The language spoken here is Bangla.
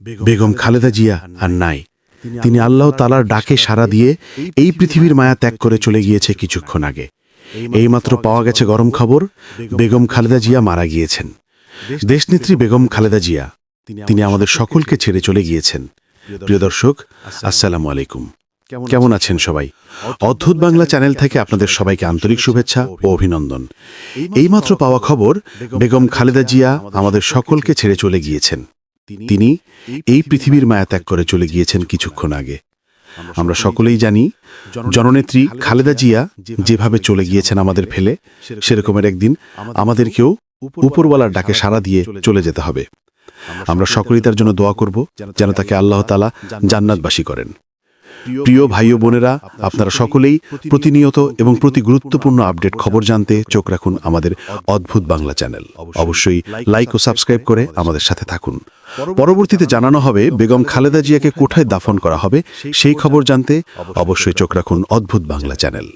বেগম খালেদা জিয়া আর নাই। তিনি আল্লাহ তালার ডাকে সাড়া দিয়ে এই পৃথিবীর মায়া ত্যাগ করে চলে গিয়েছে কিছুক্ষণ আগে। এইমাত্র পাওয়া গেছে গরম খবর। বেগম খালেদা জিয়া মারা গিয়েছেন। দেশনেত্রী বেগম খালেদা জিয়া। তিনি আমাদের সকলকে ছেড়ে চলে গিয়েছেন। প্রিয় দর্শক আসসালামু আলাইকুম। কেমন আছেন সবাই? অদ্ভুত বাংলা চ্যানেল থেকে আপনাদের সবাইকে আন্তরিক শুভেচ্ছা ও অভিনন্দন। এইমাত্র পাওয়া খবর বেগম খালেদা জিয়া আমাদের সকলকে ছেড়ে চলে গিয়েছেন তিনি এই পৃথিবীর মায়া ত্যাগ করে চলে গিয়েছেন কিছুক্ষণ আগে। আমরা সকলেই জানি, জননেত্রী খালেদা জিয়া যেভাবে চলে গিয়েছেন আমাদের ফেলে, সেরকমের একদিন আমাদেরকেও উপরওয়ালার ডাকে সাড়া দিয়ে চলে যেতে হবে। আমরা সকলেই তার জন্য দোয়া করব, যেন তাকে আল্লাহ তালা জান্নাতবাসী করেন। প্রিয় ভাই ও বোনেরা আপনারা সকলেই প্রতিনিয়ত এবং প্রতি গুরুত্বপূর্ণ আপডেট খবর জানতে চোখ রাখুন আমাদের অদ্ভুত বাংলা চ্যানেল। অবশ্যই লাইক ও সাবস্ক্রাইব করে আমাদের সাথে থাকুন। পরবর্তীতে জানানো হবে বেগম খালেদা জিয়াকে কোঠায় দাফন করা হবে সেই খবর জানতে অবশ্যই চোখ রাখুন। অদ্ভুত বাংলা চ্যানেল।